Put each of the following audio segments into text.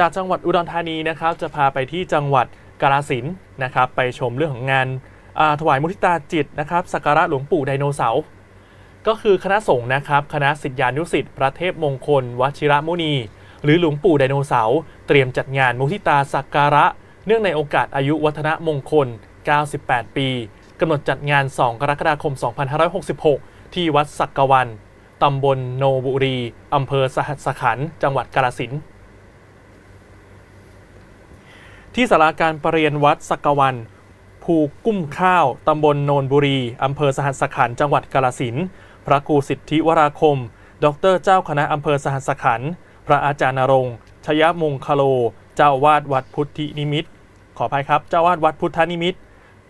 จากจังหวัดอุดรธานีนะครับจะพาไปที่จังหวัดกาฬสินธุ์นะครับไปชมเรื่องของงานาถวายมุทิตาจิตนะครับสักการะหลวงปู่ไดโนเสาร์ก็คือคณะสงฆ์นะครับคณะสิทธิานุสิทธิ์พระเทพมงคล วชิระมุนี หรือหลวงปู่ไดโนเสาร์เตรียมจัดงานมุทิตาสักการะ เนื่องในโอกาสอายุวัฒนมงคล 98 ปีกำหนดจัดงาน 2 กรกฎาคม 2566 ที่วัดสักกวันตำบลโนบุรีอำเภอสหัสขันธ์จังหวัดกาฬสินธุ์ ที่สาราการประเรียนวัดสักวัน ภูกุ้มข้าว ตำบลโนนบุรี อำเภอสหัสขันธ์จังหวัดกาฬสินพระครูสิทธิวราคม ดรเจ้าคณะอำเภอสหัสขันธ์พระอาจารย์นรงชยมงคโล เจ้าวาดวัดพุทธินิมิต ขออภัยครับ เจ้าวาดวัดพุทธนิมิต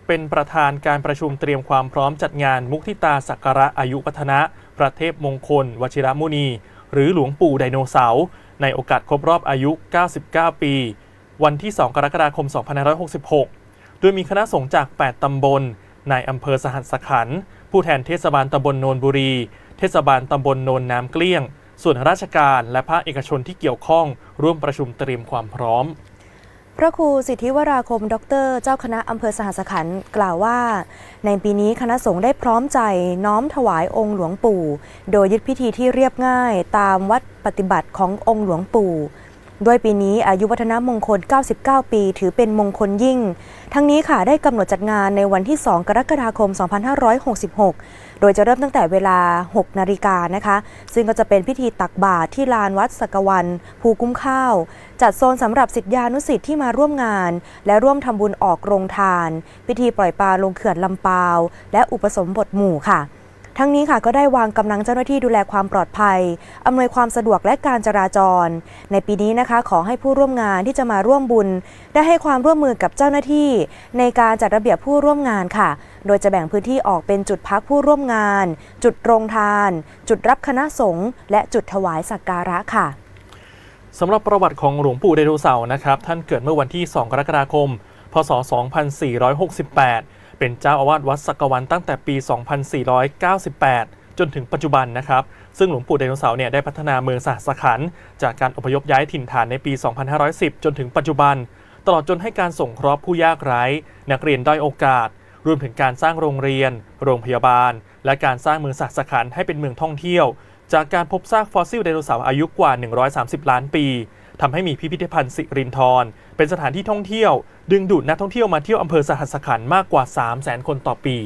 เป็นประธานการประชุมเตรียมความพร้อมจัดงานมุทิตาสักการะอายุวัฒนะพระเทพมงคล วชิระมุนี หรือหลวงปู่ไดโนเสาร์ในโอกาสครบรอบอายุ 99 ปี วันที่ 2 กรกฎาคม 2566 โดยมีคณะสงฆ์จาก 8 ตำบลในอำเภอสหัสขันธ์ผู้แทนเทศบาลตำบลโนนบุรี เทศบาลตำบลโนนน้ำเกลี้ยง ส่วนราชการและภาคเอกชนที่เกี่ยวข้อง ร่วมประชุมเตรียมความพร้อม พระครูสิทธิวราคม ดร เจ้าคณะอำเภอสหัสขันธ์กล่าวว่า ในปีนี้คณะสงฆ์ได้พร้อมใจน้อมถวายองค์หลวงปู่ โดยยึดพิธีที่เรียบง่ายตามวัดปฏิบัติขององค์หลวงปู่ โดยปีนี้อายุวัฒนมงคล 99 ปี ถือเป็นมงคลยิ่ง ทั้งนี้ค่ะได้กำหนดจัดงานในวันที่ 2 กรกฎาคม 2566 โดยจะเริ่มตั้งแต่เวลา 6 นาฬิกานะคะ ซึ่งก็จะเป็นพิธีตักบาตรที่ลานวัดสกวัน ภูกุ้มข้าว จัดโซนสำหรับสิทธิานุสิทธิ์ที่มาร่วมงาน และร่วมทำบุญออกโรงทาน พิธีปล่อยปลาลงเขื่อนลำปาว และอุปสมบทหมู่ค่ะ ทั้งนี้ค่ะก็ได้วางกำลังเจ้าหน้าที่ดูแลความปลอดภัย อำนวยความสะดวกและการจราจร ในปีนี้นะคะขอให้ผู้ร่วมงานที่จะมาร่วมบุญ ได้ให้ความร่วมมือกับเจ้าหน้าที่ ในการจัดระเบียบผู้ร่วมงานค่ะ โดยจะแบ่งพื้นที่ออกเป็นจุดพักผู้ร่วมงาน จุดโรงทาน จุดรับคณะสงฆ์และจุดถวายสักการะค่ะสำหรับประวัติของหลวงปู่ไดโนเสาร์นะครับ ท่านเกิดเมื่อวันที่ 2 กรกฎาคม พศ 2468 เป็นเจ้าอาวาสวัดสักวันตั้งแต่ปี 2498 จนถึงปัจจุบันนะครับ ซึ่งหลวงปู่ไดโนเสาร์เนี่ยได้พัฒนาเมืองสหัสขันจากการอพยพย้ายถิ่นฐานในปี 2510 จนถึงปัจจุบัน ตลอดจนให้การส่งเคราะห์ผู้ยากไร้ นักเรียนด้อยโอกาส รวมถึงการสร้างโรงเรียน โรงพยาบาล และการสร้างเมืองสหัสขันให้เป็นเมืองท่องเที่ยว จากการพบซากฟอสซิลไดโนเสาร์อายุกว่า 130 ล้านปี ทำให้มีพิพิธภัณฑ์สิรินธรเป็นสถานที่ท่องเที่ยว ดึงดูดนักท่องเที่ยวมาเที่ยวอำเภอสหัสขันธ์มากกว่า 3 0 0 0 0 0 คนต่อปี